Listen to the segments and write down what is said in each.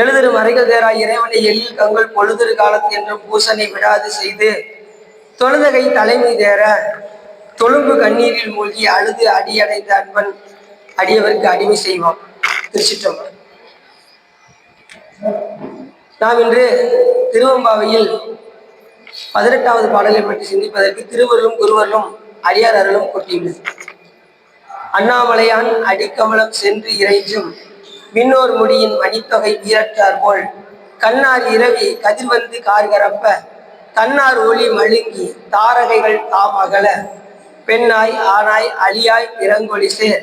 எழுதிரு மறைகள் தேராய் இறைவனை எழில் கங்கள் பொழுதிரு காலத்து என்று பூசனை விடாது செய்து தொழுதகை தலைமை தேர தொழும்பு கண்ணீரில் மூழ்கி அழுது அடியடைந்த அன்பன் அடியவருக்கு அடிமை செய்வோம். திருச்சிற்றம்பலம். நாம் இன்று திருவம்பாவையில் பதினெட்டாவது பாடலை பற்றி சிந்திப்பதற்கு திருவருளும் குருவருளும் அடியார் அருளும் கொட்டியுள்ளது. அண்ணாமலையான் அடிக்கமலம் சென்று இறைஞ்சும் விண்ணோர் முடியின் மணித்தொகை வீரற்றார் போல். கண்ணார் இரவி கதிர்வந்து கார்கரப்ப தன்னார் ஒளி மழுங்கி தாரகைகள் தாம் அகல பெண்ணாய் ஆனாய் அழியாய் இறங்கொழி சேர்.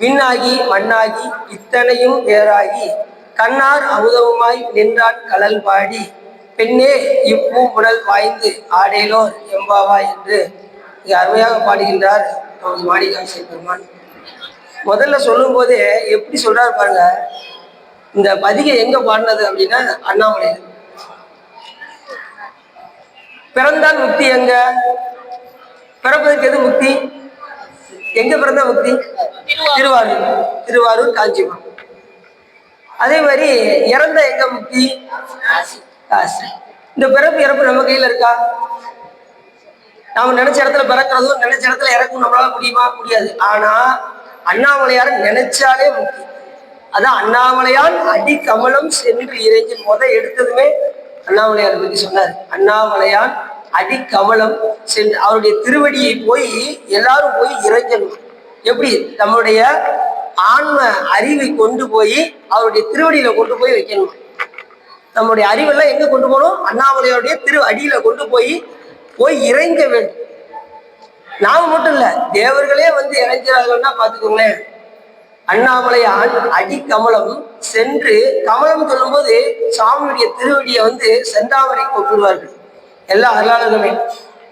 விண்ணாகி மண்ணாகி இத்தனையும் வேறாகி. கண்ணார் அமுதவுமாய் நின்றான் கலல் பாடி. பெண்ணே இப்பூ உடல் வாய்ந்து ஆடேலோர் எம்பாவா என்று. இங்கு அருமையாக பாடுகின்றார் மாணிகாசை பெருமான். முதல்ல சொல்லும் போதே எப்படி சொல்றாரு பாருங்க. இந்த பதிகை எங்க பாடினது அப்படின்னா அண்ணாமலையில் பிறந்தால் முக்தி எங்க? பிறப்பதற்கு எது முக்தி? எங்க பிறந்தா முக்தி? திருவாரூர். திருவாரூர். காஞ்சிபுரம். அதே மாதிரி இறந்த எங்க முக்தி? காசு. இந்த பிறப்பு இறப்பு நம்ம கையில இருக்கா? நாம நினைச்ச இடத்துல பிறக்கிறதும் நினைச்ச இடத்துல இறக்கும் நம்மளால முடியுமா? முடியாது. ஆனா அண்ணாமலையார் நினைச்சாலே முக்கியம். அதான் அண்ணாமலையார் அடி கமலம் சென்று இறங்கி முத எடுத்ததுமே அண்ணாமலையார் பத்தி சொன்னார். அண்ணாமலையான் அடி கமலம் சென்று அவருடைய திருவடியை போய் எல்லாரும் போய் இறங்கணும். எப்படி? நம்மளுடைய ஆன்ம அறிவை கொண்டு போய் அவருடைய திருவடியில கொண்டு போய் வைக்கணும். நம்முடைய அறிவெல்லாம் எங்க கொண்டு போகணும்? அண்ணாமலையாருடைய திரு அடியில கொண்டு போய் போய் இறங்க வேண்டும். நாம மட்டும் இல்ல தேவர்களே வந்து இறைஞ்சார்கள்னா பாத்துக்கோங்களேன் அண்ணாமலையான் அடி கமலம் சென்று கமலம் சொல்லும்போது சாமியுடைய திருவடியை வந்து செந்தாமரை கொண்டுவார்கள் எல்லா அருளாளர்களுமே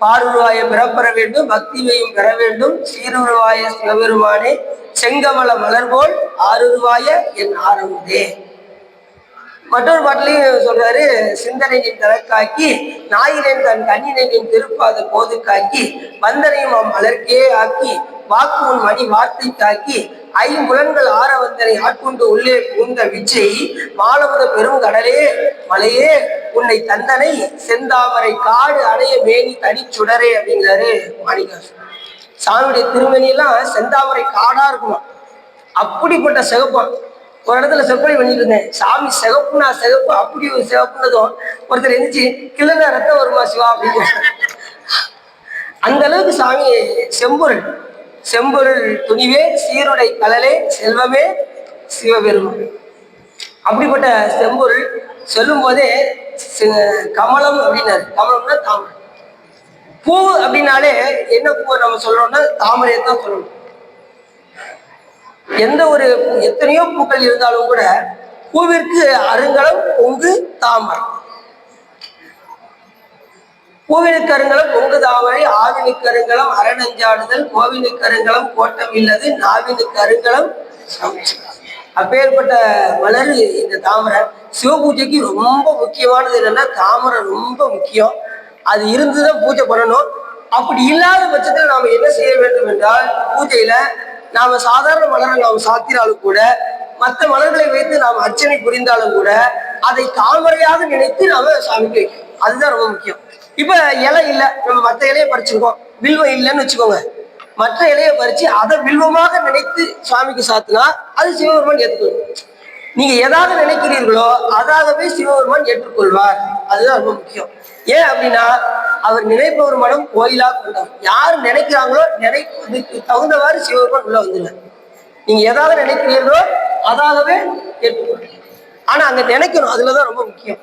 பாருருவாய பிறப்பெற வேண்டும் பக்திவையும் பெற வேண்டும். சீருருவாய சிவபெருமானே செங்கமல மலர்போல் ஆருருவாய என் ஆரம்பே மற்றொரு பாட்டிலையும் சொல்றாரு சிந்தனையின் தனக்காக்கி நாயினன் தன் கண்ணினையின் திருப்பாத போது காக்கி வந்தனையும் அவன் மலர்க்கே ஆக்கி வாக்கு உன் மணி வார்த்தை தாக்கி ஐம்புலன்கள் ஆற வந்தனை ஆட்கொண்டு உள்ளே புகுந்த விச்சை மாலமுத பெரும் கடலே மலையே உன்னை தந்தனை செந்தாமரை காடு அடைய மேனி சுடரே அப்படிங்கிறாரு மாணிகாசன் சாமியுடைய திருமணியெல்லாம் செந்தாமரை காடா இருக்குமா அப்படிப்பட்ட சிகப்பான் ஒரு இடத்துல சொற்பொழி பண்ணிட்டு இருந்தேன். சாமி சிகப்புனா சிகப்பு அப்படி ஒரு சிகப்புனதும் ஒருத்தர் எந்திரிச்சு கிளந்த ரத்தம் வருமா சிவா? அப்படின்னு அந்த அளவுக்கு சாமி செம்பொருள் செம்பொருள் துணிவே சீருடை கலலே செல்வமே சிவபெருமான். அப்படிப்பட்ட செம்பொருள் சொல்லும் போதே கமலம் அப்படின்னாரு. கமலம்னா தாமரை. பூ அப்படின்னாலே என்ன பூவை நம்ம சொல்றோம்னா தாமரையை தான் சொல்லணும் எந்த ஒரு எத்தனையோ பூக்கள் இருந்தாலும் கூட பூவிற்கு அருங்கலம் பொங்கு தாமரை. பூவினுக்கு அருங்கலம் பொங்கு தாமரை ஆவினுக்கு அருங்கலம் அரணஞ்சாடுதல் கோவினுக்கு அருங்கலம் கோட்டம் இல்லது நாவினுக்கு அருங்கலம் அப்பேற்பட்ட மலர் இந்த தாமரை. சிவபூஜைக்கு ரொம்ப முக்கியமானது என்னன்னா தாமரை ரொம்ப முக்கியம். அது இருந்துதான் பூஜை பண்ணணும். அப்படி இல்லாத பட்சத்தில் நாம என்ன செய்ய வேண்டும் என்றால் பூஜையில நாம சாதாரண மலரை நாம் சாத்தினாலும் கூட மற்ற மலர்களை வைத்து நாம் அர்ச்சனை புரிந்தாலும் கூட அதை தாமரையாக நினைத்து நாம சாமிக்கு வைக்கணும் அதுதான் ரொம்ப முக்கியம். இப்ப இலை இல்ல நம்ம மற்ற இலையை பறிச்சிருக்கோம் வில்வம் இல்லைன்னு வச்சுக்கோங்க. மற்ற இலையை பறிச்சு அதை வில்வமாக நினைத்து சுவாமிக்கு சாத்தினா அது சிவபெருமான் ஏற்றுக்கணும் நீங்க எதாவது நினைக்கிறீர்களோ அதாகவே சிவபெருமான் ஏற்றுக்கொள்வார். அதுதான் ரொம்ப முக்கியம். ஏன் அப்படின்னா அவர் நினைப்பவர் மனம் கோயிலா கொண்டவர் யார் நினைக்கிறாங்களோ நினைப்பதுக்கு தகுந்தவாறு சிவபெருமான் உள்ள வந்துடுவார் நீங்க எதாவது நினைக்கிறீர்களோ அதாகவே ஏற்றுக்கொள்ளும் ஆனா அங்க நினைக்கணும். அதுலதான் ரொம்ப முக்கியம்.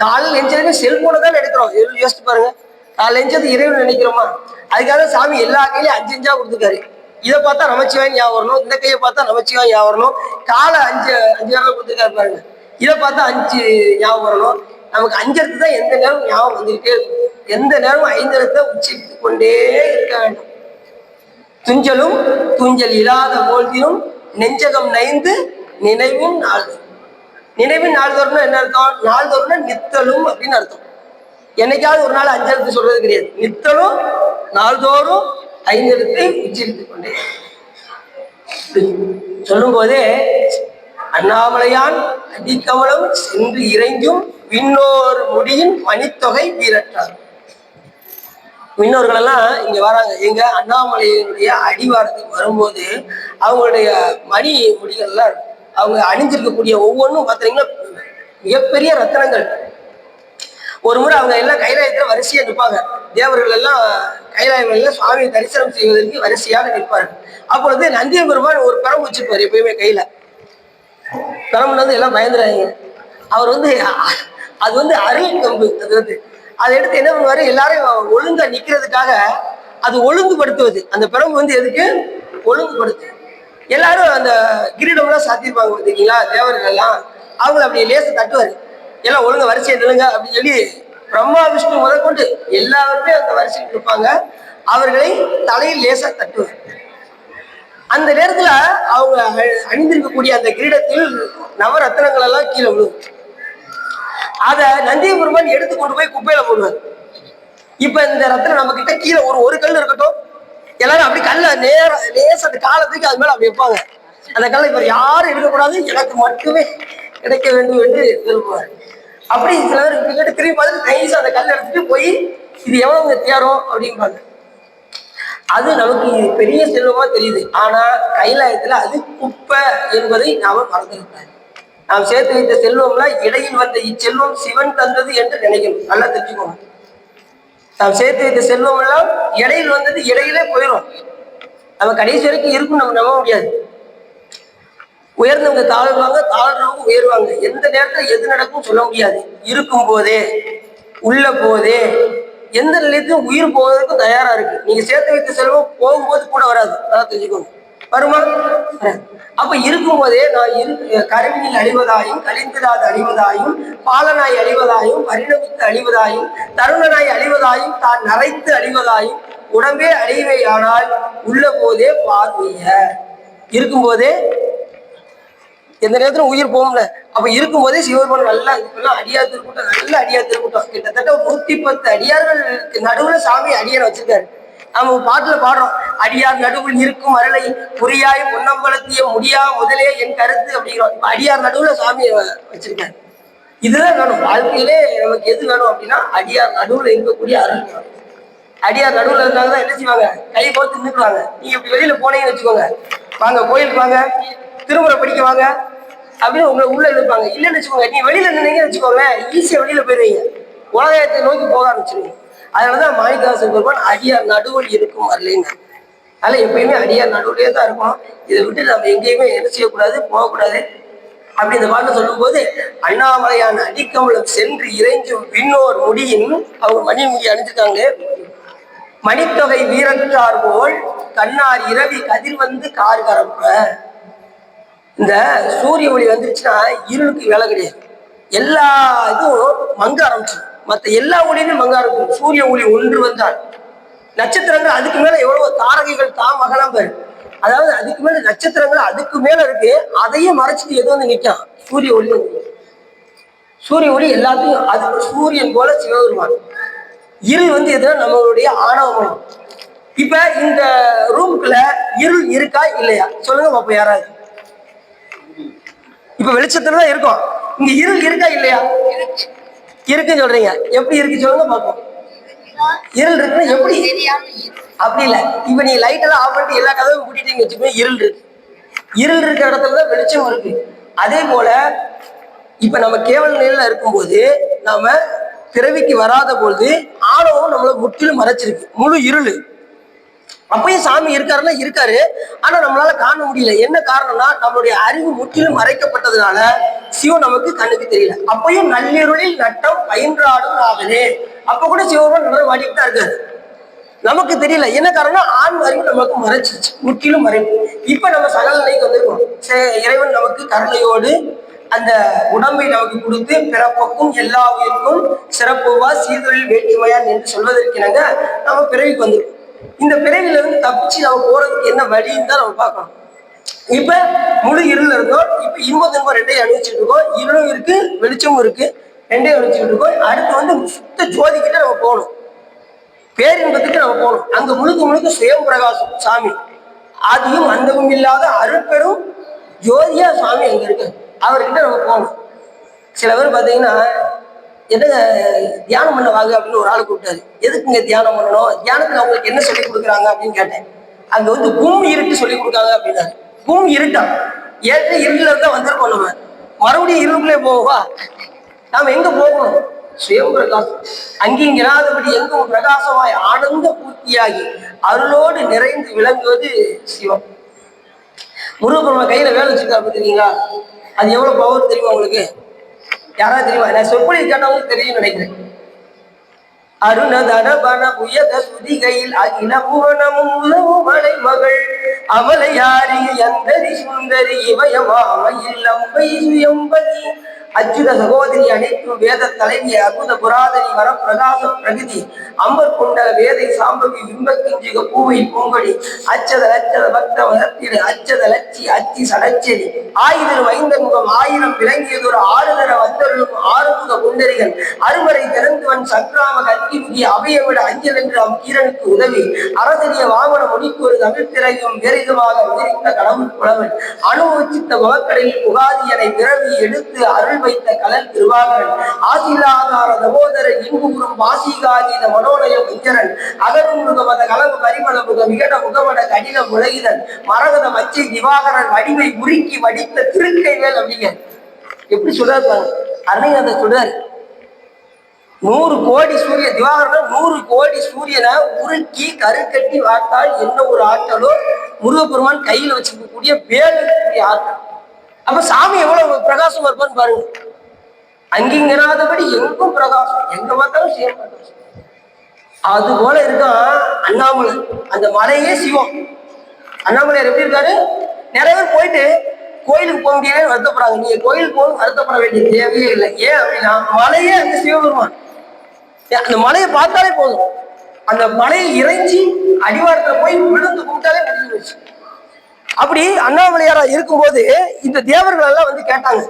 காலையில் எஞ்சதுமே செல்போனை தான் நினைக்கிறோம் யோசிச்சு பாருங்க. காலையில் எஞ்சது இறைவன் நினைக்கிறோமா? அதுக்காக சாமி எல்லா கையிலையும் அஞ்சு அஞ்சா கொடுத்துருக்காரு. இதை பார்த்தா நமச்சிவாய் ஞாபகம் வரணும். இந்த கையை பார்த்தா நமச்சிவாய் ஞாபகம் வரணும். காலை அஞ்சு அஞ்சு நேரம் கொடுத்துருக்காரு பாருங்க. இதை பார்த்தா அஞ்சு ஞாபகம் வரணும். நமக்கு அஞ்செழுத்து தான் எந்த நேரம் ஞாபகம் வந்துகிட்டே எந்த நேரமும் ஐந்தெழுத்தை உச்சரித்து கொண்டே இருக்க வேண்டும். துஞ்சலும் துஞ்சல் இல்லாத போல்தியும் நெஞ்சகம் நைந்து நினைவும் நாள். நினைவின் நாள்தோறும்னா என்ன அர்த்தம்? நாள்தோறும்னா நித்தலும் அப்படின்னு அர்த்தம். என்னைக்காவது ஒரு நாள் அஞ்செழுத்து சொல்றது கிடையாது. நித்தலும் நாள்தோறும் ஐந்தெழுத்து உச்சரித்து கொண்டே சொல்லும் போதே அண்ணாமலையான் அடிக்கமலம் சென்று இறைஞ்சும் விண்ணோர் முடியின் மணித்தொகை வீரற்றார். மின்னோர்கள் எல்லாம் இங்க வராங்க. எங்க அண்ணாமலையினுடைய அடிவாரத்துக்கு வரும்போது அவங்களுடைய மணி முடிகள்லாம் எல்லாம் அவங்க அணிஞ்சிருக்கக்கூடிய ஒவ்வொன்றும் பார்த்தீங்கன்னா மிகப்பெரிய ரத்தனங்கள். ஒரு முறை அவங்க எல்லாம் கைலாயத்துல வரிசையா நிற்பாங்க தேவர்கள் எல்லாம் கைலாயங்கள்ல சுவாமி தரிசனம் செய்வதற்கு வரிசையாக நிற்பார்கள். அப்பொழுது நந்திய பெருமான் ஒரு பரம் வச்சிருப்பார் எப்பயுமே கையில. பெரம்புல வந்து எல்லாம் பயந்துறாங்க அவர் வந்து அது வந்து அருள் கம்பு அது வந்து அதை எடுத்து என்ன பண்ணுவாரு? எல்லாரும் ஒழுங்கா நிக்கிறதுக்காக அது ஒழுங்குபடுத்துவது. அந்த பெரம்பு வந்து எதுக்கு? ஒழுங்குபடுத்து. எல்லாரும் அந்த கிரீடம்லாம் சாத்திருப்பாங்க பார்த்தீங்களா தேவர்கள் எல்லாம் அவங்கள அப்படி லேச தட்டுவாரு. எல்லாம் ஒழுங்கு வரிசையை நில்லுங்க அப்படின்னு சொல்லி பிரம்மா விஷ்ணு முதற்கொண்டு எல்லாருமே அந்த வரிசையில் இருப்பாங்க அவர்களை தலையில் லேசா தட்டுவார். அந்த நேரத்துல அவங்க அணிந்திருக்கக்கூடிய அந்த கிரீடத்தில் நவரத்னங்கள் எல்லாம் கீழே விழுவும் அத நந்தியபெருமான் எடுத்து கொண்டு போய் குப்பையில போடுவார். இப்ப இந்த ரத்தனம் நம்ம கிட்ட கீழே ஒரு ஒரு கல் இருக்கட்டும். எல்லாரும் அப்படி கல்ல நேர லேச அந்த காலத்துக்கு அது மேல அப்படி வைப்பாங்க. அந்த கல்லை இப்ப யாரும் எடுக்கக்கூடாது எனக்கு மட்டுமே கிடைக்க வேண்டும் என்று விரும்புவார். அப்படி சில பேர் கிட்ட கேட்டு திரும்பி பார்த்து நைஸ் அந்த கல் எடுத்துட்டு போய் இது எவ்வளவு தேரும் அப்படிம்பாங்க. அது நமக்கு பெரிய செல்வமா தெரியுது. ஆனா கைலாயத்துல அது குப்பை என்பதை நாம மறந்துவிட்டார் நாம் சேர்த்து வைத்த செல்வம்லாம் இடையில் வந்த இச்செல்வம் சிவன் தந்தது என்று நினைக்கணும். நல்லா தெரிஞ்சுக்கோங்க. நாம் சேர்த்து வைத்த செல்வம் எல்லாம் இடையில் வந்தது இடையிலே போயிடும் நம்ம கடைசி வரைக்கும் இருக்கும் நம்ம நம்ப முடியாது. உயர்ந்தவங்க தாழ்வாங்க தாழ்றவங்க உயர்வாங்க. எந்த நேரத்துல எது நடக்கும் சொல்ல முடியாது. இருக்கும் போதே உள்ள போதே எந்த நிலையத்தையும் உயிர் போவதற்கும் தயாரா இருக்கு. நீங்க சேர்த்து வைத்த செல்வம் போகும்போது கூட வராது. அதான் தெரிஞ்சுக்கோங்க. வருமா? அப்ப இருக்கும் போதே நான் இரு கருவியில் அழிவதாயும் கலிந்திராது அழிவதாயும் பாலனாய் அழிவதாயும் பரிணமித்து அழிவதாயும் தருணனாய் அழிவதாயும் தான் நரைத்து அழிவதாயும் உடம்பே அழிவை ஆனால் உள்ள போதே பார்வைய. இருக்கும்போதே எந்த நேரத்துல உயிர் போகும்ல? அப்ப இருக்கும்போதே சிவபெருமான் நல்லா இப்பெல்லாம் அடியார் திருக்கூட்டம் நல்ல அடியார் திருக்கூட்டம். கிட்டத்தட்ட நூத்தி பத்து அடியார்களுக்கு நடுவுல சாமி அடியார் வச்சிருக்காரு. நம்ம பாட்டுல பாடுறோம். அடியார் நடுவில் இருக்கும் அருளை புரியாய் பொன்னம்பலத்திய முடியா முதலே என் கருத்து அப்படிங்கிறோம். இப்ப அடியார் நடுவுல சாமி வச்சிருக்காரு. இதுதான் வேணும். வாழ்க்கையிலே நமக்கு எது வேணும் அப்படின்னா அடியார் நடுவுல இருக்கக்கூடிய அருள். அடியார் நடுவுல இருந்தாங்கதான் என்ன செய்வாங்க? கை கோர்த்து நின்றுக்குவாங்க. நீங்க இப்படி வெளியில போனீங்கன்னு வச்சுக்கோங்க. வாங்க கோயிலுக்கு வாங்க. திருமுறை படிக்க வாங்க. அப்படின்னு உங்களை உள்ள எழுப்பாங்க இல்லைன்னு வச்சுக்கோங்க நீங்க வெளியில நின்னீங்கன்னு வச்சுக்கோங்களேன் ஈஸியா வெளியில போயிருவீங்க. உலகத்தை நோக்கி போக ஆரம்பிச்சிருவீங்க. அதனாலதான் மாணிக்காசன் பெருமான் அடியார் நடுவில் இருக்கும் வரலைங்க அதனால எப்பயுமே அடியார் நடுவுலயே தான் இருக்கும் இதை விட்டு நம்ம எங்கேயுமே என்ன செய்யக்கூடாது போகக்கூடாது. அப்படி இந்த பாட்டு சொல்லும்போது அண்ணாமலையான் அடிக்கமலம் சென்று இறைஞ்சும் பின்னோர் முடியின் அவங்க மணி முடி அணிஞ்சிருக்காங்களே மணித்தொகை வீரற்றார் போல் கண்ணார் இரவி கதிர் வந்து கார் கரப்ப இந்த சூரிய ஒளி வந்துருச்சுன்னா இருளுக்கு வேலை கிடையாது. எல்லா இதுவும் மங்க ஆரம்பிச்சு மற்ற எல்லா ஒளியுமே மங்க ஆரம்பிச்சு சூரிய ஒளி ஒன்று வந்தால். நட்சத்திரங்கள் அதுக்கு மேல எவ்வளவு தாரகைகள் தாம் மகனாம் பேர். அதாவது அதுக்கு மேல நட்சத்திரங்கள் அதுக்கு மேல இருக்கு. அதையும் மறைச்சிட்டு எது வந்து நிற்கும் சூரிய ஒளி வந்து சூரிய ஒளி எல்லாத்தையும் அது சூரியன் போல சிவபெருமான். இருள் வந்து எதுனா நம்மளுடைய ஆணவமயம் இப்ப இந்த ரூமுக்குள்ள இருள் இருக்கா இல்லையா? சொல்லுங்க பாப்போம் யாராவது. இப்ப வெளிச்சத்துல தான் இருக்கும். இங்க இருள் இருக்கா இல்லையா? இருக்குன்னு சொல்றீங்க. எப்படி இருக்கு சொல்லுங்க பார்ப்போம். இருள் இருக்குன்னா எப்படி? அப்படி இல்ல. இப்ப நீ லைட் எல்லாம் ஆஃப் பண்ணிட்டு எல்லா கதவும் கூட்டிட்டு வச்சுக்கோங்க இருள் இருக்கு. இருள் இருக்கிற இடத்துல தான் வெளிச்சம் இருக்கு. அதே போல இப்ப நம்ம கேவல நிலையில இருக்கும்போது நாம பிறவிக்கு வராத பொழுது ஆணவம் நம்மள முற்றிலும் மறைச்சிருக்கு. முழு இருள். அப்பயும் சாமி இருக்காருன்னா இருக்காரு. ஆனா நம்மளால காண முடியல. என்ன காரணம்னா நம்மளுடைய அறிவு முற்றிலும் மறைக்கப்பட்டதுனால சிவன் நமக்கு கண்ணுக்கு தெரியல. அப்பயும் நள்ளிருளில் நட்டம் பயின்றாடும் நாவலே அப்ப கூட சிவபெருமான் நல்லா வாடிட்டு தான் இருக்காரு. நமக்கு தெரியல. என்ன காரணம் ஆண் அறிவு நமக்கு மறைச்சிச்சு முற்றிலும் மறைப்பு இப்ப நம்ம சகல நிலைக்கு வந்திருக்கோம். சே- இறைவன் நமக்கு கருணையோடு அந்த உடம்பை நமக்கு கொடுத்து பிறப்புக்கும் எல்லா உயிருக்கும் சிறப்புவா சீர்தொழில் வேற்றுமையான் என்று சொல்வதற்கிணங்க நம்ம பிறவிக்கு வந்திருக்கோம். இந்த பிறவில இருந்து தப்பிச்சு நம்ம போறதுக்கு என்ன வழின்னு தான் நம்ம பார்க்கணும். இப்ப முழு இருள் இருந்தோம் இப்ப இன்ப துன்பம் ரெண்டையும் அணிவிச்சுட்டு இருக்கோம் இருளும் இருக்கு வெளிச்சமும் இருக்கு ரெண்டையும் அணிவிச்சுட்டு இருக்கோம் அடுத்து வந்து சுத்த ஜோதிக்கிட்ட நம்ம போகணும். பேரின்பத்துக்கு நம்ம போகணும். அங்க முழுக்க முழுக்க சுயம் பிரகாசம் சாமி. அதையும் அந்தமும் இல்லாத அருட்பெரும் ஜோதியா சாமி அங்க இருக்கு. அவர்கிட்ட நம்ம போகணும். சில பேர் பார்த்தீங்கன்னா என்ன தியானம் பண்ண வாங்க அப்படின்னு ஒரு ஆள் கூப்பிட்டாரு. எதுக்குங்க தியானம் பண்ணணும்? தியானத்துல அவங்களுக்கு என்ன சொல்லி கொடுக்குறாங்க அப்படின்னு கேட்டேன். அங்க வந்து கும் இருட்டு சொல்லி கொடுக்காங்க அப்படின்னாரு. கும் இருட்டா? ஏற்கனவே இருட்டுல இருந்தா வந்திருக்கோம் நம்ம. மறுபடியும் இருளுக்குள்ளே போவா? நாம எங்க போகணும்? சுயம் பிரகாசம் அங்கிங்கிறாதபடி எங்கும் பிரகாசமாய் ஆனந்த பூர்த்தியாகி அருளோடு நிறைந்து விளங்குவது சிவம். முருகப்பெருமா கையில வேலை வச்சிருக்காரு பார்த்துருக்கீங்களா அது எவ்வளவு பவர் தெரியுமா உங்களுக்கு? யாராவது தெரியுமா? நான் சொற்பொழி கேட்டவங்களுக்கு தெரியும் நினைக்கிறேன். அருணதன பன சுதிகையில் அகில புவனமும் உலவும் மலை மகள் யாரி எந்தரி சுந்தரி இமயமாமையில் அம்பை சுயம்பதி. அச்சுத சகோதரி அனைத்தும் வேத தலைவி அற்புத புராதனி வர பிரகாச பிரகதி அம்பர் கொண்ட வேதை சாம்பவி பிம்பக்கிஞ்சிக பூவை பூங்கொடி அச்சத லட்சத பக்த வளர்த்திடு அச்சத லட்சி அச்சி சடச்செடி ஆயுதம் வைந்த முகம் ஆயிரம் விளங்கியதொரு ஆறுதர வந்தருளும் ஆறுமுக குண்டரிகள் அறுவரை திறந்துவன் சக்ராம கல்வி முகி அபயவிட அஞ்சல் என்று அம் கீரனுக்கு உதவி அரசரிய வாமன முடிக்கு ஒரு தமிழ் திரையும் விரைதமாக விரித்த கடவுள் புலவன் அனுபவிச்சித்த முகக்கடலில் புகாதியனை பிறவி எடுத்து அருள் வைத்த கலன் திருவாகரன் ஆசிலாதார தமோதர இன்புறும் வாசிகாதீத மனோலய குஞ்சரன் அகருமுகமத கலவு கரிமல முக விகட முகமட கடின முழகிதன் மரகத மச்சை திவாகரன் வடிவை உருக்கி வடித்த திருக்கை வேல் அப்படிங்க எப்படி சொல்றாரு பாருங்க. அந்த சொல்றாரு. நூறு கோடி சூரிய திவாகரன் நூறு கோடி சூரியனை உருக்கி கருக்கட்டி வார்த்தால் என்ன ஒரு ஆற்றலோ முருகப்பெருமான் கையில வச்சிருக்கக்கூடிய வேலுக்குரிய ஆற்றல். அப்ப சாமி எவ்வளவு பிரகாசமா இருப்பான்னு பாருங்க. அங்கிங்கராதபடி எங்கும் பிரகாசம். எங்க பார்த்தாலும் சிவம் பிரகாசம். அது போல இருக்கான் அண்ணாமலை. அந்த மலையே சிவம். அண்ணாமலையார் எப்படி இருக்காரு? நிறைய பேர் போயிட்டு கோயிலுக்கு போக முடியாது வருத்தப்படுறாங்க. நீங்க கோயிலுக்கு போகணும் வருத்தப்பட வேண்டிய தேவையே இல்லை. ஏன் அப்படின்னா மலையே அந்த சிவபெருமான். அந்த மலையை பார்த்தாலே போதும். அந்த மலையை இறைஞ்சி அடிவாரத்துல போய் விழுந்து கும்பிட்டாலே முடிஞ்சு வச்சு அப்படி அண்ணாமலையாரா இருக்கும்போது இந்த தேவர்கள் எல்லாம் வந்து கேட்டாங்க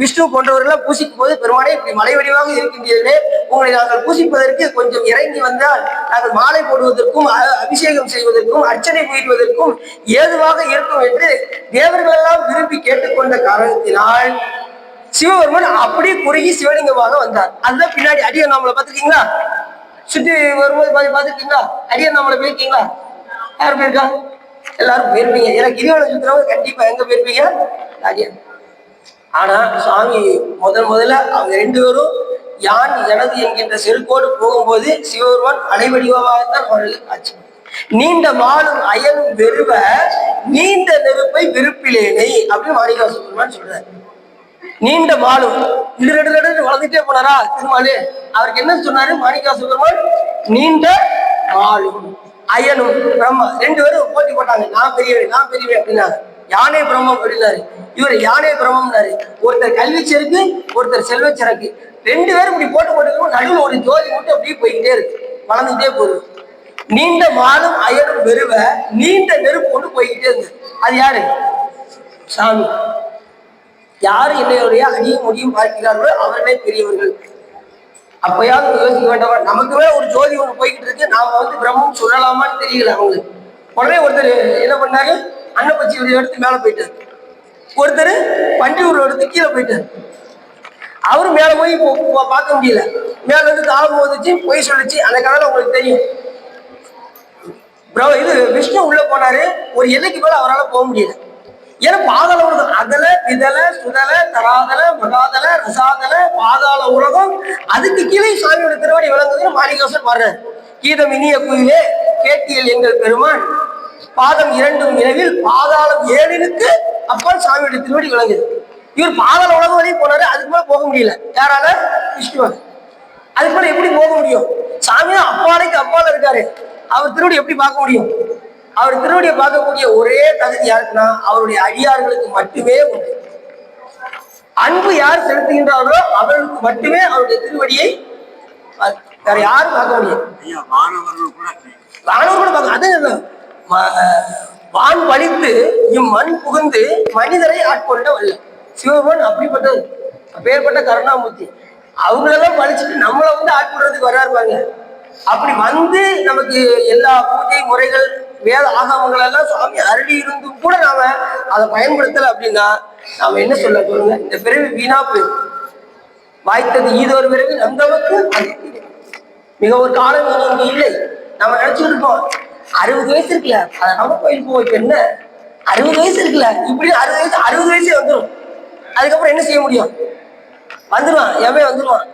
விஷ்ணு போன்றவர்கள் பூசிக்கும் போது பெருமானே இப்படி மலை வடிவாக இருக்கின்றீர்களே. உங்களை நாங்கள் பூசிப்பதற்கு கொஞ்சம் இறங்கி வந்தால் நாங்கள் மாலை போடுவதற்கும் அபிஷேகம் செய்வதற்கும் அர்ச்சனை புரிவதற்கும் ஏதுவாக இருக்கும் என்று தேவர்கள் எல்லாம் விரும்பி கேட்டுக்கொண்ட காரணத்தினால் சிவபெருமன் அப்படியே குறுகி சிவலிங்கமாக வந்தார். அதுதான் பின்னாடி அடியண்ணாமலை பார்த்துருக்கீங்களா? சுற்றி வரும்போது பார்த்து பார்த்துருக்கீங்களா? அடியண்ணாமலை போயிருக்கீங்களா? யார் போயிருக்கா? எல்லாரும் போயிருப்பீங்க. ஏன்னா கிரிவலம் சுத்துறவங்க கண்டிப்பா எங்க போயிருப்பீங்க? அடியன் ஆனா சுவாமி முதல் முதல்ல அவங்க ரெண்டு பேரும் யான் எனது என்கின்ற செருக்கோடு போகும்போது சிவபெருமான் அலைவடிவமாகத்தான் அவர்களுக்கு காட்சி நீண்ட மாலும் அயலும் வெறுவ நீண்ட நெருப்பை விருப்பிலேனை அப்படின்னு மாணிக்கா சுப்பிரமணியன் சொல்றாரு. நீண்ட மாலும் நெடு வளர்ந்துட்டே போனாரா திருமாலு? அவருக்கு என்ன சொன்னாரு? மாணிக்கா சுப்பிரமணியன் நீண்ட மாலும் ஐயனும் பிரம்மா ரெண்டு பேரும் போட்டி போட்டாங்க. நான் பெரியவன் நான் பெரியவன் அப்படின்னாங்க யானை பிரம்மம் அப்படின்னாரு. இவர் யானை பிரம்மம்னாரு. ஒருத்தர் கல்வி செருக்கு ஒருத்தர் செல்வ சரக்கு ரெண்டு பேரும் இப்படி போட்டு போட்டு நடுவில் ஒரு ஜோதி மட்டும் அப்படியே போய்கிட்டே இருக்கு. வளர்ந்துட்டே போகுது. நீண்ட மாலும் அயனும் வெறுவ நீண்ட நெருப்பு கொண்டு போய்கிட்டே இருந்து அது யாரு? சாமி. யார் என்னையுடைய அடியும் முடியும் பார்க்கிறார்களோ அவர்களே பெரியவர்கள். அப்பயாவது யோசிக்க வேண்டாமா. நமக்கு ஒரு ஜோதி ஒன்று போய்கிட்டு இருக்கு. நாம வந்து பிரம்மம் சொல்லலாமான்னு தெரியல அவங்களுக்கு. உடனே ஒருத்தர் என்ன பண்ணாரு? அன்னப்பச்சி எடுத்து மேலே போயிட்டாரு. ஒருத்தர் பண்டியூர்ல எடுத்து கீழே போயிட்டாரு. அவரு மேல போய் பார்க்க முடியல. மேல இருந்து தாபம் வந்துச்சு பொய் சொல்லிச்சு. அந்த கதையில உங்களுக்கு தெரியும். இது விஷ்ணு உள்ள போனாரு. ஒரு எல்லைக்கு மேல அவரால் போக முடியல. ஏன்னா பாதாள உலகம் அதல விதல சுதல தராதல மகாதல ரசாதல பாதாள உலகம் அதுக்கு கீழே சாமியோட திருவடி விளங்குதுன்னு மாணிகாசன் வர்றாரு கீதம் இனிய குயிலே கேட்டியல் எங்கள் பெருமான். பாதம் இரண்டும் இரவில் பாதாளம் ஏழினுக்கு அப்பால் சாமியோட திருவடி விளங்குது. இவர் பாதாள உலகம் வரையும் போனாரு அதுக்கு மேல போக முடியல. யாரால? விஷ்ணுவன் அதுக்கு மேல எப்படி போக முடியும்? சாமியா அப்பாலைக்கு அப்பால இருக்காரு. அவர் திருவடி எப்படி பார்க்க முடியும்? அவர் திருவடியை பார்க்கக்கூடிய ஒரே தகுதி யாருக்குன்னா அவருடைய அடியார்களுக்கு மட்டுமே உண்டு. அன்பு யார் செலுத்துகின்றார்களோ அவர்களுக்கு மட்டுமே அவருடைய திருவடியை வேற யாரும் பார்க்க முடியும் ஐயா மாணவர்கள் கூட பார்க்க அது வான் பழித்து இம்மண் புகுந்து மனிதரை ஆட்கொண்ட வல்ல சிவபெருமான் அப்படிப்பட்டது அப்பேற்பட்ட கருணாமூர்த்தி. அவங்களெல்லாம் பழிச்சுட்டு நம்மளை வந்து ஆட்கொள்றதுக்கு வர்றாரு பாருங்க. அப்படி வந்து நமக்கு எல்லா பூஜை முறைகள் வேத ஆகமங்கள் எல்லாம் சுவாமி அருளி இருந்தும் கூட நாம அதை பயன்படுத்தல அப்படின்னா நாம என்ன சொல்ல போறோங்க? இந்த பிறவி வீணா போயிடும் வாய்த்தது ஈதோர் பிறகு நந்தவக்கு மிக ஒரு காலம் இனி இல்லை. நம்ம நினைச்சுட்டு இருப்போம் அறுபது வயசு இருக்குல்ல அதை நம்ம கோயில் இப்போ என்ன? அறுபது வயசு இருக்குல்ல இப்படி அறுபது வயசு அறுபது வயசே வந்துடும் அதுக்கப்புறம் என்ன செய்ய முடியும்? வந்துடுவான் எவன் வந்துடுவான்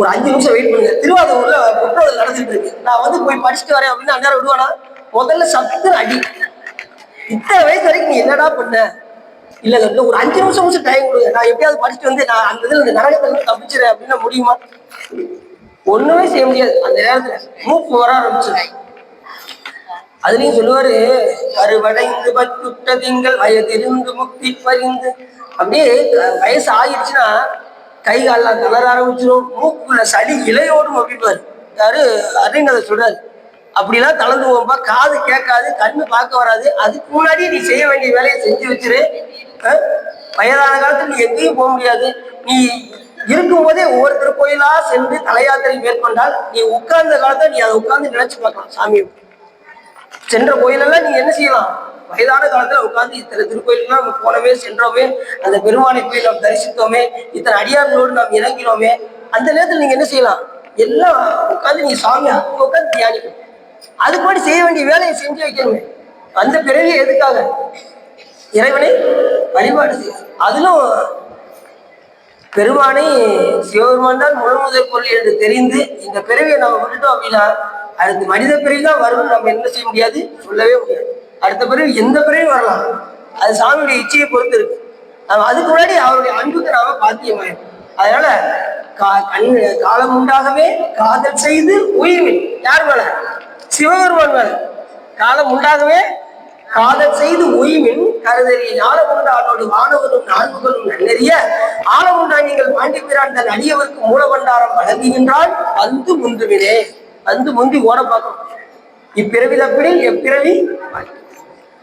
ஒரு அஞ்சு நிமிஷம் வெயிட் பண்ணுங்க. திருவாரூர்ல பெட்ரோல் நடந்துட்டு இருக்கு. நான் வந்து போய் படிச்சுட்டு வரேன் அப்படின்னு அந்நேரம் விடுவானா? முதல்ல சத்து அடி. இத்தனை வயசு வரைக்கும் நீ என்னடா பண்ண? இல்ல இல்ல ஒரு அஞ்சு நிமிஷம் நிமிஷம் டைம் கொடுங்க நான் எப்படியாவது படிச்சுட்டு வந்து நான் அந்த இதுல இந்த நரகத்துல இருந்து தப்பிச்சிடறேன் அப்படின்னா முடியுமா? ஒண்ணுமே செய்ய முடியாது. அந்த நேரத்துல மூப்பு வர ஆரம்பிச்சிடும். அதுலயும் சொல்லுவாரு கருவடைந்து பத்துட்ட திங்கள் வயதிருந்து முக்தி பறிந்து. அப்படியே வயசு ஆயிடுச்சுன்னா கை கால்லாம் தளர ஆரம்பிச்சிடும் மூக்குள்ள சளி இலையோடும் அப்படிப்பாரு யாரு? அறிஞர் சொல்றாரு. அப்படிலாம் தளர்ந்து போகும்பா காது கேட்காது கண்ணு பார்க்க வராது. அதுக்கு முன்னாடி நீ செய்ய வேண்டிய வேலையை செஞ்சு வச்சிரு. வயதான காலத்துல நீ எங்கேயும் போக முடியாது. நீ இருக்கும் போதே ஒவ்வொருத்தர் கோயிலா சென்று தலையாத்திரை மேற்கொண்டால் நீ உட்கார்ந்த காலத்தை நீ அதை உட்கார்ந்து நினைச்சு பார்க்கலாம் சாமியை சென்ற கோயிலெல்லாம் நீ என்ன செய்யலாம்? வயதான காலத்துல உட்கார்ந்து இத்தனை திருக்கோயிலுக்கு நம்ம போனோமே சென்றோமே அந்த பெருமானை போய் நாம் தரிசித்தோமே இத்தனை அடியார்களோடு நாம் இறங்கினோமே அந்த நேரத்துல நீங்க என்ன செய்யலாம்? எல்லாம் உட்காந்து நீங்க சாமி உட்காந்து தியானிக்கணும். அதுக்கு முன்னாடி செய்ய வேண்டிய வேலையை செஞ்சு வைக்கணுமே. அந்த பிறகு எதுக்காக? இறைவனை வழிபாடு செய்ய. அதிலும் பெருமானை சிவபெருமான் தான் முழு முதல் பொருள் என்று தெரிந்து இந்த பிறவியை நம்ம விட்டுட்டோம் அப்படின்னா அடுத்து மனித பிறவி தான் வரும் நம்ம என்ன செய்ய முடியாது? சொல்லவே முடியாது. அடுத்த பிறகு எந்த பிறவி வரலாம். அது சாமியுடைய இச்சையை பொறுத்து இருக்கு. நம்ம அதுக்கு முன்னாடி அவருடைய அன்புக்கு நாம பாத்தியமாயிரும். அதனால கா- கண் காலம் உண்டாகவே காதல் செய்து உயிர்வின் யார் மேல? சிவபெருமான் காலம் உண்டாகவே காதல் செய்து உய்வின் கருதறி ஞானமுண்டானோடு வானவரும் நான்குகளும் நன்னறிய ஆழமுண்டா நீங்கள் பாண்டிப்பிரான் தன் அடியவருக்கு மூலபண்டாரம் வழங்குகின்றால் வந்து முந்துவினே. வந்து முந்தி ஓட பார்க்கணும். இப்பிறவி தப்பிடில் எப்பிறவி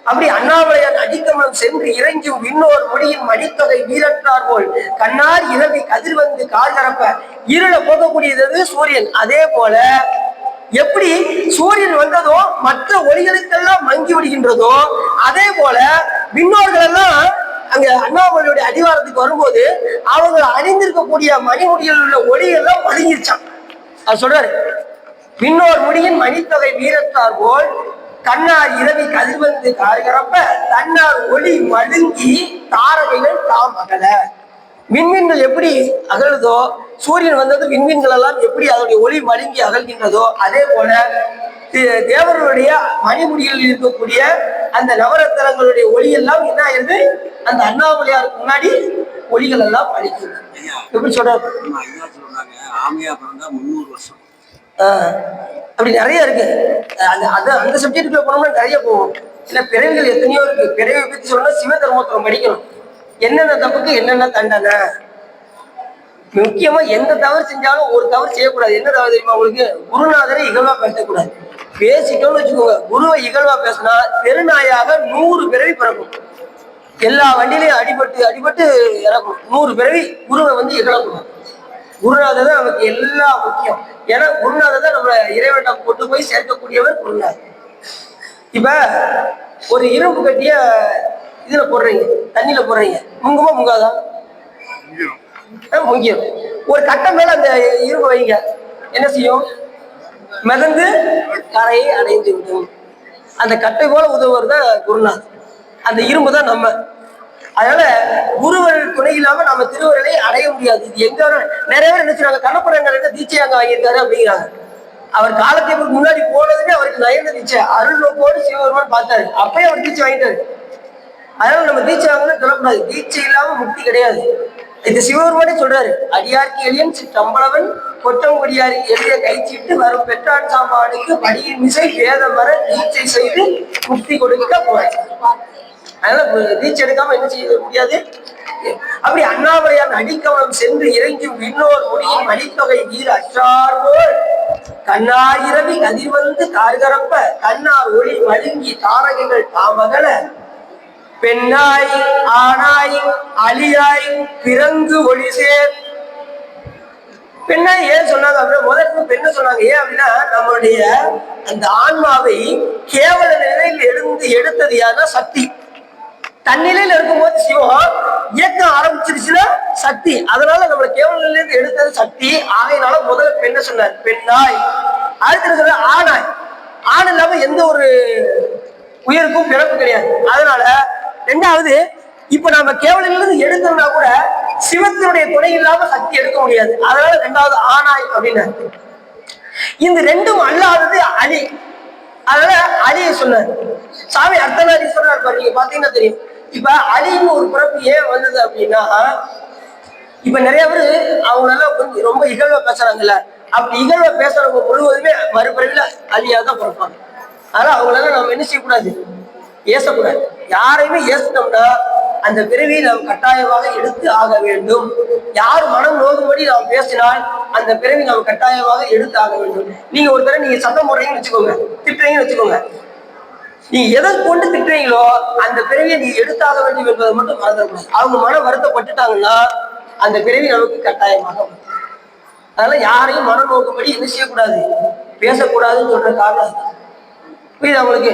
அப்படி அண்ணாமலையான் அடிக்கமலம் சென்று இறங்கி விண்ணோர் முடியின் மடித்தொகை வீரற்றார் போல் கண்ணார் இரவி கதிர் வந்து கால் கரப்ப. இருள போகக்கூடியது சூரியன். அதே போல எப்படி சூரியன் வந்ததோ மற்ற ஒளிகளுக்கெல்லாம் மங்கி விடுகின்றதோ அதே போல விண்ணோர்கள் எல்லாம் அங்க அண்ணாமலையுடைய அடிவாரத்துக்கு வரும்போது அவங்க அணிந்திருக்கக்கூடிய மணிமுடியில் உள்ள ஒளியெல்லாம் ஒதுங்கிருச்சான் அது சொல்றாரு விண்ணோர் முடியின் மணித்தொகை வீரத்தார் போல் கண்ணார் இரவி கதிர்வந்து காய்கிறப்ப தன்னார் ஒளி மழுங்கி தாரகைகள் தாம் அகல. மின்மின்கள் எப்படி அகழுதோ சூரியன் வந்தது விண்மீன்கள் எல்லாம் எப்படி அதனுடைய ஒளி மழுங்கி அகல்கின்றதோ அதே போல தேவர்களுடைய மணிமுடியில் இருக்கக்கூடிய அந்த நவரத்தனங்களுடைய ஒளி எல்லாம் என்ன ஆயிருது? அந்த அண்ணாமலையாருக்கு முன்னாடி ஒளிகள் எல்லாம் அழிக்குது எப்படி சொல்றாரு? ஆமையா பிறந்தா முந்நூறு வருஷம். அப்படி நிறைய இருக்கு. அந்த அது அந்த சப்ஜெக்டுக்குள்ள போனோம்னா நிறைய போகும். இல்ல பிறவிகள் எத்தனையோ இருக்கு. பிறவை பத்தி சொல்லணும் சிவ தர்மோத்திரம் படிக்கணும். என்னென்ன தப்புக்கு என்னென்ன தண்டனை? முக்கியமா எந்த தவறு செஞ்சாலும் ஒரு தவறு செய்யக்கூடாது. என்ன தவறு தெரியுமா உங்களுக்கு? குருநாதரை இகழ்வா பேசக்கூடாது. பேசிட்டோம்னு வச்சுக்கோங்க. குருவை இகழ்வா பேசினா தெருநாயாக நூறு பிறவி பிறக்கும். எல்லா வண்டியிலையும் அடிபட்டு அடிபட்டு இறக்கும். நூறு பிறவி குருவை வந்து இகழக்கூடாது. குருநாதர் தான் நமக்கு எல்லா முக்கியம். ஏன்னா குருநாதர் தான் நம்ம இறைவனிடம் கொண்டு போய் சேர்க்கக்கூடியவர் குருநாதர். இப்ப ஒரு இரும்பு கட்டிய இதுல போடுறீங்க. தண்ணியில போடுறீங்க. முங்குமா முங்காதான் அஹ் ஒரு கட்டை மேல அந்த இரும்பு வைங்க. என்ன செய்யும்? மிதந்து கரையை அடைந்து விடும். அந்த கட்டை போல உதவுவர் தான் குருநாத் அந்த இரும்பு தான் நம்ம. அதனால குருவர் துணை இல்லாம நம்ம திருவருளை அடைய முடியாது. இது எங்க நிறைய பேர் நினைச்சுறாங்க கண்ணப்படங்கள் தீட்சை அங்க வாங்கியிருக்காரு அப்படிங்கிறாங்க. அவர் காலத்தை முன்னாடி போனதுமே அவருக்கு நயந்த தீட்சை. அருள் நோக்கோடு சிவபெருமான் பார்த்தாரு. அப்பயே அவர் தீட்சை வாங்கிட்டாரு. அதனால நம்ம தீட்சை வாங்கணும்னு சொல்லக்கூடாது. தீட்சை இல்லாம முக்தி கிடையாது. இது சிவபெருமானே சொல்றாரு அடியார்க்கு எளியன் சிற்றம்பளவன் கொட்டங்குடியார் எளிய கைச்சிட்டு வரும் பெற்றான் சாம்பானுக்கு படியின் மிசை வேதம் வர தீட்சை செய்து முக்தி கொடுக்க போறேன் அதனால தீட்சை எடுக்காம என்ன செய்ய முடியாது? அப்படி அண்ணாமலையான் அடிக்கவனம் சென்று இறங்கும் விண்ணோர் மொழியின் மணித்தொகை நீர் அற்றார்வோர் கண்ணார் இரவி கதிர் வந்து கார்கரப்ப கண்ணார் ஒளி மழுங்கி தாரகைகள் தாமகல. பெண்ணாய் ஆணாய் அழியாய் பிறந்து ஒளி சேர். பெண்ணாய் ஏன் சொன்னாங்க அப்படின்னா முதல்ல பெண்ணை சொன்னாங்க. ஏன் அப்படின்னா நம்மளுடைய அந்த ஆன்மாவை கேவல நிலையில் எழுந்து எடுத்தது யாருன்னா சக்தி. தன்னிலையில இருக்கும்போது சிவம் இயக்கம் ஆரம்பிச்சிருச்சுன்னா சக்தி. அதனால நம்மளை கேவல இருந்து எடுத்தது சக்தி. ஆகையினால முதல்ல பெண்ணை சொன்னார். பெண்ணாய். அடுத்து என்ன சொல்ற ஆணாய். ஆண் இல்லாம எந்த ஒரு உயிருக்கும் பிறப்பு கிடையாது. அதனால ரெண்டாவது இப்ப நம்ம கேவலிலிருந்து எடுத்தோம்னா கூட சிவத்தினுடைய துணை இல்லாம சக்தி எடுக்க முடியாது. அதனால ரெண்டாவது ஆணாய் அப்படின்னு இந்த ரெண்டும் அல்லாதது அலி அதனால அலியை சொன்னார். சாமி அர்த்தநாரீஸ்வரர் பாரு நீங்க பாத்தீங்கன்னா தெரியும். இப்ப அலின்னு ஒரு பிறப்பு ஏன் வந்தது அப்படின்னா இப்ப நிறைய பேர் அவங்களெல்லாம் கொஞ்சம் ரொம்ப இகழ்வா பேசுறாங்கல்ல. அப்படி இகழ்வா பேசுறவங்க முழுவதுமே மறுபிறவில அலியா தான் பிறப்பாங்க. அதனால அவங்களெல்லாம் நம்ம என்ன செய்யக்கூடாது? ஏசக்கூடாது. யாரையுமே ஏசிட்டோம்னா அந்த பிறவியை நாம் கட்டாயமாக எடுத்து ஆக வேண்டும். யார் மனம் நோகும்படி நாம் பேசினால் அந்த பிறவி நாம் கட்டாயமாக எடுத்து ஆக வேண்டும். நீங்க ஒரு தடவை நீங்க சத்தம் போடுறீங்கன்னு வச்சுக்கோங்க. திட்டுறீங்கன்னு வச்சுக்கோங்க. நீ எதை கொண்டு திட்டுறீங்களோ அந்த பிறவியை நீ எடுத்தாக வேண்டும் என்பதை மட்டும் மறந்துடக்கூடாது அவங்க மனம் வருத்தப்பட்டுட்டாங்கன்னா அந்த பிறவி நமக்கு கட்டாயமாக அதனால யாரையும் மனம் நோக்கும்படி என்ன செய்யக்கூடாது? பேசக்கூடாதுன்னு சொல்ற காரணம் புரியுது அவங்களுக்கு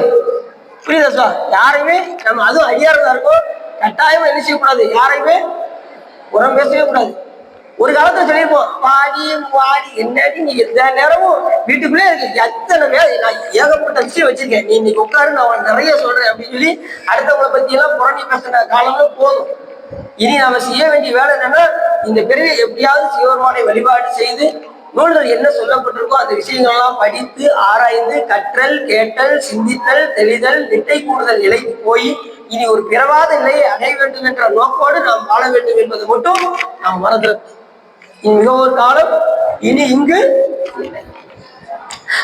புரியுதா சார்? யாரையுமே நம்ம அதுவும் ஐயாயிரம் இருக்கும். கட்டாயமா என்ன செய்யக்கூடாது? யாரையுமே உரம் பேசவே கூடாது. ஒரு காலத்துல சொல்லியிருப்போம் பாடி பாடி என்னடி நீ எந்த நேரமும் வீட்டுக்குள்ளே இருக்கு. எத்தனை பேர் நான் ஏகப்பட்ட விஷயம் வச்சிருக்கேன். நீ இன்னைக்கு உட்காரு நான் உனக்கு நிறைய சொல்றேன் அப்படின்னு சொல்லி அடுத்தவங்களை பத்தி எல்லாம் புரணி பேசுன காலமும் போதும். இனி நாம செய்ய வேண்டிய வேலை என்னன்னா இந்த பெரிய எப்படியாவது சிவபெருமானை வழிபாடு செய்து நூல்கள் என்ன சொல்லப்பட்டிருக்கோ அந்த விஷயங்கள்லாம் படித்து ஆராய்ந்து கற்றல் கேட்டல் சிந்தித்தல் தெளிதல் நிட்டை கூடுதல் நிலைக்கு போய் இனி ஒரு பிறவாத நிலையை அடைய வேண்டும் என்ற நோக்கோடு நாம் வாழ வேண்டும் என்பது மட்டும் நாம் மறந்துடும் இனி மிக ஒரு காலம் இனி இங்கு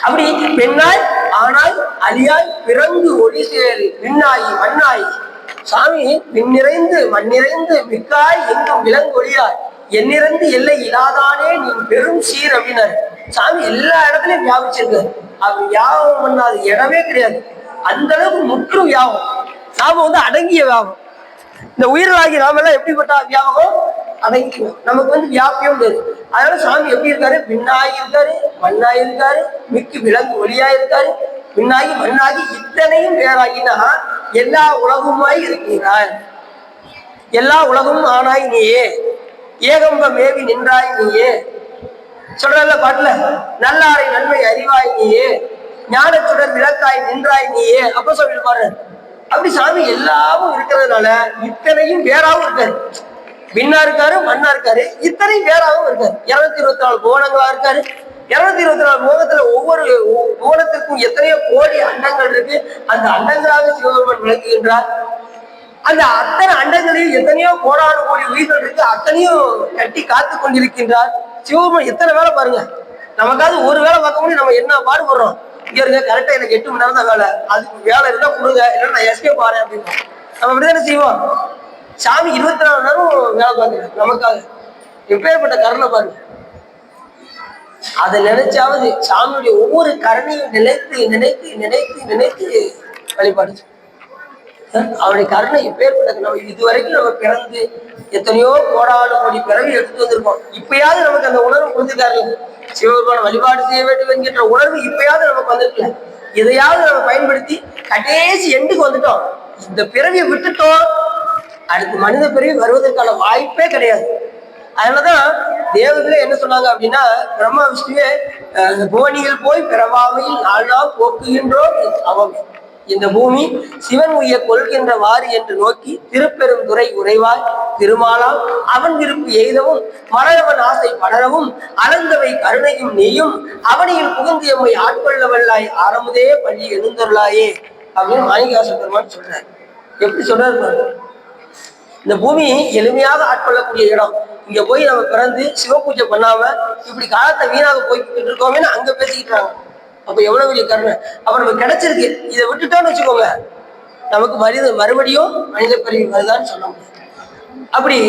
அப்படி பெண்ணாய் ஆனாய் அலியாய் பிறந்து ஒளி சேரு விண்ணாயி மண்ணாய். சாமி விண் நிறைந்து மண் நிறைந்து மிக்காய் எங்கும் விலங்கொழியாய் என்னிருந்து எல்லை இல்லாதானே நீ பெரும் சீர் அப்படின்னாரு சாமி எல்லா இடத்துலயும் வியாபிச்சிருக்கு அவர் வியாபம் பண்ணாத இடமே கிடையாது. அந்த அளவுக்கு முற்றும் வியாபம் நாம வந்து அடங்கிய வியாபம் இந்த உயிர்களாகி நாமெல்லாம் எப்படிப்பட்ட வியாபகம்? அடங்கி நமக்கு வந்து வியாபியம் கிடையாது அதனால சாமி எப்படி இருக்காரு? பின்னாகி இருக்காரு மண்ணாகி இருக்காரு மிக்கு விலங்கு ஒளியா இருக்காரு. பின்னாகி மண்ணாகி இத்தனையும் பேராகினா எல்லா உலகமாய் இருக்கிறார். எல்லா உலகமும் ஆனாய் நீயே ஏகம்ப மேவி நின்றாய் நீயே. சொல்றல பாட்டுல நல்லாரை நன்மை அறிவாய் நீயே. ஞானத்துடன் விளக்காய் நின்றாய் நீயே. அப்ப சொல்லிட்டு பாரு. அப்படி சாமி எல்லாமும் இருக்கிறதுனால இத்தனையும் வேறாவும் இருக்காரு. விண்ணா இருக்காரு மண்ணா இருக்காரு. இத்தனையும் வேறாவும் இருக்காரு. இருநூத்தி இருபத்தி நாலு கோணங்களா இருக்காரு. இருநூத்தி இருபத்தி நாலு கோணத்துல ஒவ்வொரு மோகத்திற்கும் எத்தனையோ கோடி அண்டங்கள் இருக்கு. அந்த அண்டங்களாக சிவபெருமன் விளக்குகின்றார். அந்த அத்தனை அண்டங்களில் எத்தனையோ கோடானு கோடி உயிர்கள் இருக்கு அத்தனையும் கட்டி காத்து கொண்டிருக்கின்றார். சிவபெருமான் எத்தனை வேலை பாருங்க. நமக்காவது ஒரு வேலை பார்க்க முடியும். நம்ம என்ன பாடுபடுறோம் இங்க இருங்க கரெக்டா எனக்கு எட்டு மணி நேரம் தான் வேலை. அதுக்கு வேலை இருந்தா கொடுங்க. இல்லைன்னா நான் எஸ்கே பாறேன் அப்படின்னு நம்ம இப்படிதானே செய்வோம்? சாமி இருபத்தி நாலு நேரம் வேலை பார்க்குறேன் நமக்காக. எப்பேற்பட்ட கருணை பாருங்க. அதை நினைச்சாவது சாமியுடைய ஒவ்வொரு கருணையும் நினைத்து நினைத்து நினைத்து நினைத்து வழிபாடு அவருடைய கருணை எப்பேற்பட்டது நம்ம இதுவரைக்கும் நம்ம பிறந்து எத்தனையோ கோடானு கோடி பிறவி எடுத்து வந்திருக்கோம். இப்பயாவது நமக்கு அந்த உணர்வு கொடுத்துருக்காரு சிவபெருமான வழிபாடு செய்ய வேண்டும் என்கின்ற உணர்வு இப்பயாவது நமக்கு வந்திருக்கல. இதையாவது நம்ம பயன்படுத்தி கடைசி எண்டுக்கு வந்துட்டோம். இந்த பிறவியை விட்டுட்டோம். அடுத்து மனித பிறவி வருவதற்கான வாய்ப்பே கிடையாது. அதனாலதான் தேவர்களே என்ன சொன்னாங்க அப்படின்னா பிரம்மா விஷ்ணுவே புவனியில் போய் பிறவாமையில் நாள் நாள் போக்குகின்றோம். அவன் இந்த பூமி சிவன் உய கொள்கின்றவாறு என்று நோக்கி திருப்பெரும் துறை உறைவாய் திருமாலாம் அவன் விருப்பு எய்தவும் மலரவன் ஆசை படரவும் அளந்தவை கருணையும் நீயும் அவனியில் புகுந்தியம்மை ஆட்கொள்ள வல்லாய் ஆரம்பதே பள்ளி எழுந்தருளாயே அப்படின்னு மாணிகாச பெருமான் சொல்றாரு. எப்படி சொல்றாரு இந்த பூமி எளிமையாக ஆட்கொள்ளக்கூடிய இடம். இங்க போய் நம்ம பிறந்து சிவ பூஜை பண்ணாம இப்படி காலத்தை வீணாக போய்கிட்டு இருக்கோமேன்னு அங்க பேசிக்கிட்டாங்க அப்போ எவ்வளவு பெரிய கருணை? அப்போ நமக்கு கிடைச்சிருக்கு. இதை விட்டுட்டோம்னு வச்சுக்கோங்க. நமக்கு மனித மறுபடியும் மனித பிறவி வருதான்னு சொல்ல முடியாது. அப்படி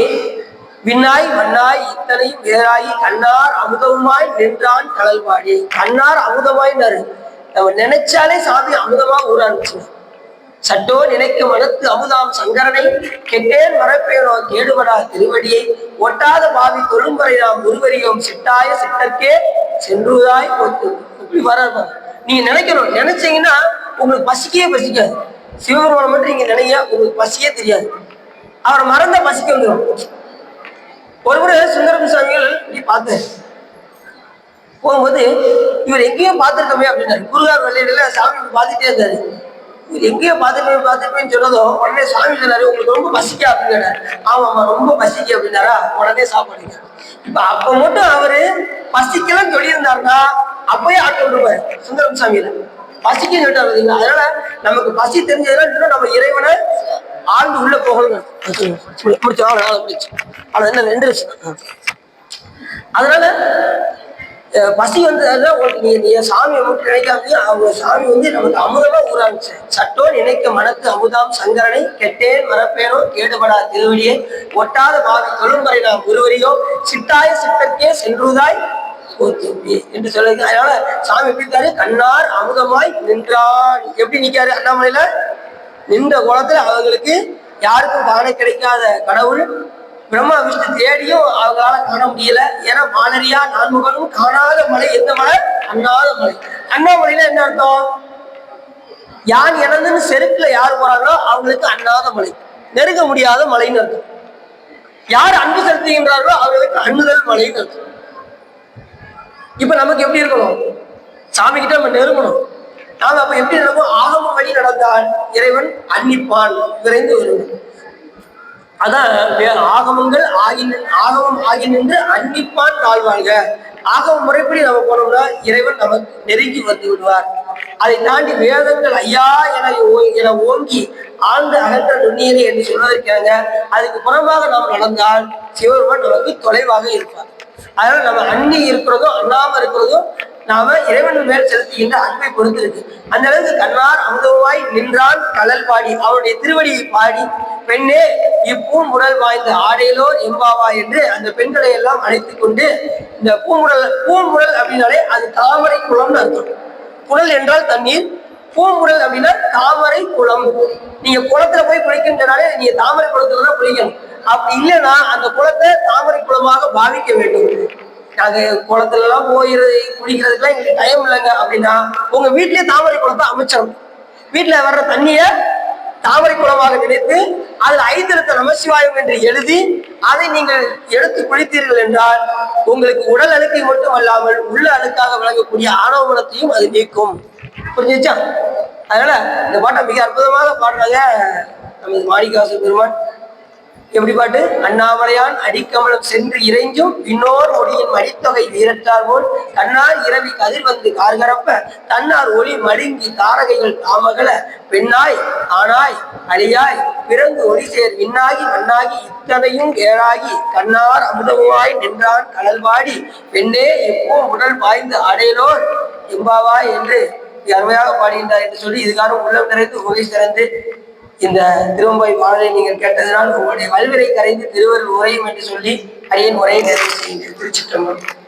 விண்ணாய் மண்ணாய் இத்தனை வேறாயி கண்ணார் அமுதமாய் நின்றான் கடல்பாடி. கண்ணார் அமுதமாய்னாரு நம்ம நினைச்சாலே சாமி அமுதமா ஊற ஆரம்பிச்சு சட்டோ நினைக்க மனத்து அமுதாம் சங்கரனை கெட்டேன் மறப்பேனோ கேடுபடா திருவடியை. ஒட்டாத பாவி தொழும்பறை நாம் உருவறியோம். சிட்டாய சிட்டர்க்கே சென்றுதாய் போத்து இப்படி வராது. நீங்க நினைக்கணும். நினைச்சீங்கன்னா உங்களுக்கு பசிக்கவே பசிக்காது. சிவபெருமான மட்டும் நீங்க நினைக்க உங்களுக்கு பசியே தெரியாது. அவரை மறந்த பசிக்க வந்துடும் ஒரு முறை சுந்தரம் சுவாமிகள் நீ பார்த்தேன் போகும்போது இவர் எங்கேயும் பார்த்துருக்கோமே அப்படின்னாரு. குருகார் வெள்ளையில சாமி பார்த்துட்டே இருந்தாரு. இவர் எங்கேயோ பார்த்துட்டு பார்த்துருப்பேன்னு சொன்னதோ உடனே சாமி சொன்னாரு உங்களுக்கு ரொம்ப பசிக்கா? அப்படின்னு கேட்டாரு ஆமா ஆமா ரொம்ப பசிக்க அப்படின்னாரா. உடனே சாப்பாடுங்க இப்ப அப்ப மட்டும் அவரு பசிக்கலாம் சொல்லியிருந்தாருன்னா அப்பயே ஆட்டம் விடுவார் சுந்தரம் சாமியில. பசிக்குன்னு சொல்லிட்டாரு பார்த்தீங்கன்னா அதனால நமக்கு பசி தெரிஞ்சதுன்னா நம்ம இறைவனை ஆழ்ந்து உள்ள போகணும் முடிச்சு அவ்வளோ முடிச்சு என்ன ரெண்டு விஷயம் அதனால பசி வந்து அதான் உங்களுக்கு நீ நீ சாமியை மட்டும் நினைக்காம அவங்க சாமி வந்து நமக்கு அமுதமா ஊராமிச்சு சட்டோ நினைக்க மனத்து அமுதாம் சங்கரனை கெட்டேன் மரப்பேனோ கேடுபடா திருவடியே. ஒட்டாத பாவி தொழும்பறை நாம் ஒருவரையோ. சிட்டாய சிட்டக்கே சென்றுதாய். போத்தும்பி என்று சொல்லுங்க அதனால சாமி எப்படி இருக்காரு கண்ணார் அமுதமாய் நின்றான் எப்படி நிக்காரு அண்ணாமலையில நின்ற குளத்துல அவங்களுக்கு யாருக்கும் காண கிடைக்காத கடவுள் பிரம்மா விஷ்ணு தேடியும் அவங்களால காண முடியல. ஏன்னா மாலரியா நான்முகனும் காணாத மலை. எந்த மலை? அண்ணாத மலை. அண்ணாமலையில என்ன அர்த்தம்? யான் இறந்துன்னு செருக்குல யார் போறாங்களோ அவங்களுக்கு அண்ணாத மலை. நெருங்க முடியாத மலைன்னு அர்த்தம். யார் அன்பு செலுத்துகின்றார்களோ அவர்களுக்கு அண்ணுதல் மலைன்னு அர்த்தம். இப்போ நமக்கு எப்படி இருக்கணும்? சாமி கிட்ட நம்ம நெருங்கணும். நாம அப்ப எப்படி நடக்கும் ஆகம வழி நடந்தால் இறைவன் அன்னிப்பான் விரைந்து வரும் அதான் வே- ஆகமங்கள் ஆகி ஆகமம் ஆகி நின்று அன்னிப்பான் வாழ்வாங்க. ஆகம முறைப்படி நம்ம போனோம்னா இறைவன் நமக்கு நெருங்கி வந்து விடுவார். அதை தாண்டி வேதங்கள் ஐயா என ஓ- என ஓங்கி ஆழ்ந்து அகன்ற நுண்ணியது என்று சொல்வதற்காங்க அதுக்கு புறமாக நாம் நடந்தால் சிவபெருமான் நமக்கு தொலைவாக இருப்பார். அதனால நம்ம அன்னி இருக்கிறதோ அண்ணாம இருக்கிறதோ நாம இறைவன் மேல் செலுத்துகின்ற அன்பை பொறுத்து இருக்கு அந்த அளவுக்கு கண்ணார் அமுதவாய் நின்றான் கலல் பாடி அவருடைய திருவடியை பாடி பெண்ணே இப்பூமுடல் வாய்ந்த ஆடையிலோ எம்பாவா என்று அந்த பெண்களை எல்லாம் அழைத்துக் கொண்டு இந்த பூமுடல் பூமுடல் அப்படின்னாலே அது தாமரை குளம்னு அர்த்தம். குழல் என்றால் தண்ணீர். பூமுடல் அப்படின்னா தாமரை குளம். நீங்க குளத்துல போய் குளிக்கின்றனாலே நீங்க தாமரை குளத்துல தான் குளிக்கணும். அப்படி இல்லைன்னா அந்த குளத்தை தாமரை குளமாக பாவிக்க வேண்டும். நாங்க குளத்துல எல்லாம் போயிறது குளிக்கிறதுக்குலாம் எங்களுக்கு டைம் இல்லைங்க. அப்படின்னா உங்க வீட்லயே தாமரை குளத்தை அமைச்சிடும் வீட்டுல வர்ற தண்ணிய தாமரை குளமாக நினைத்து அதில் ஐந்திரத்தை நமசிவாயம் என்று எழுதி அதை நீங்கள் எடுத்து குளித்தீர்கள் என்றால் உங்களுக்கு உடல் அழுக்கை மட்டும் அல்லாமல் உள்ள அழுக்காக விளங்கக்கூடிய ஆணவ குணத்தையும் அது நீக்கும். புரிஞ்சுச்சா? அதனால இந்த பாட்டை மிக அற்புதமாக பாடுறாங்க நமது மாணிக்காசு பெருமான். எப்படி பாட்டு? அண்ணாமலையான் அடிக்கமலம் சென்று இறைஞ்சும் பின்னோர் ஒளியின் மடித்தொகை வீரத்தார் போல் தன்னார் இரவி கதிர் வந்து கார்கரப்ப தன்னார் ஒளி மடுங்கி தாரகைகள் தாமகல பெண்ணாய் ஆனாய் அழியாய் பிறந்து ஒளி சேர் விண்ணாகி மண்ணாகி இத்தனையும் ஏறாகி கண்ணார் அமுதமாய் நின்றான் கடல் பாடி பெண்ணே எப்போ உடல் பாய்ந்து அடையலோர் எம்பாவாய் என்று அருமையாக பாடுகின்றார் என்று சொல்லி இதுக்கான உள்ளம் நிறைந்து சிறந்து இந்த திருவம்பை பாடலை நீங்கள் கேட்டதனால் உங்களுடைய வல்விரை கரைந்து திருவருள் உரையும் என்று சொல்லி அரியன் உரையை நிறைவு செய்கிறேன் திருச்சிற்றம்பலம்.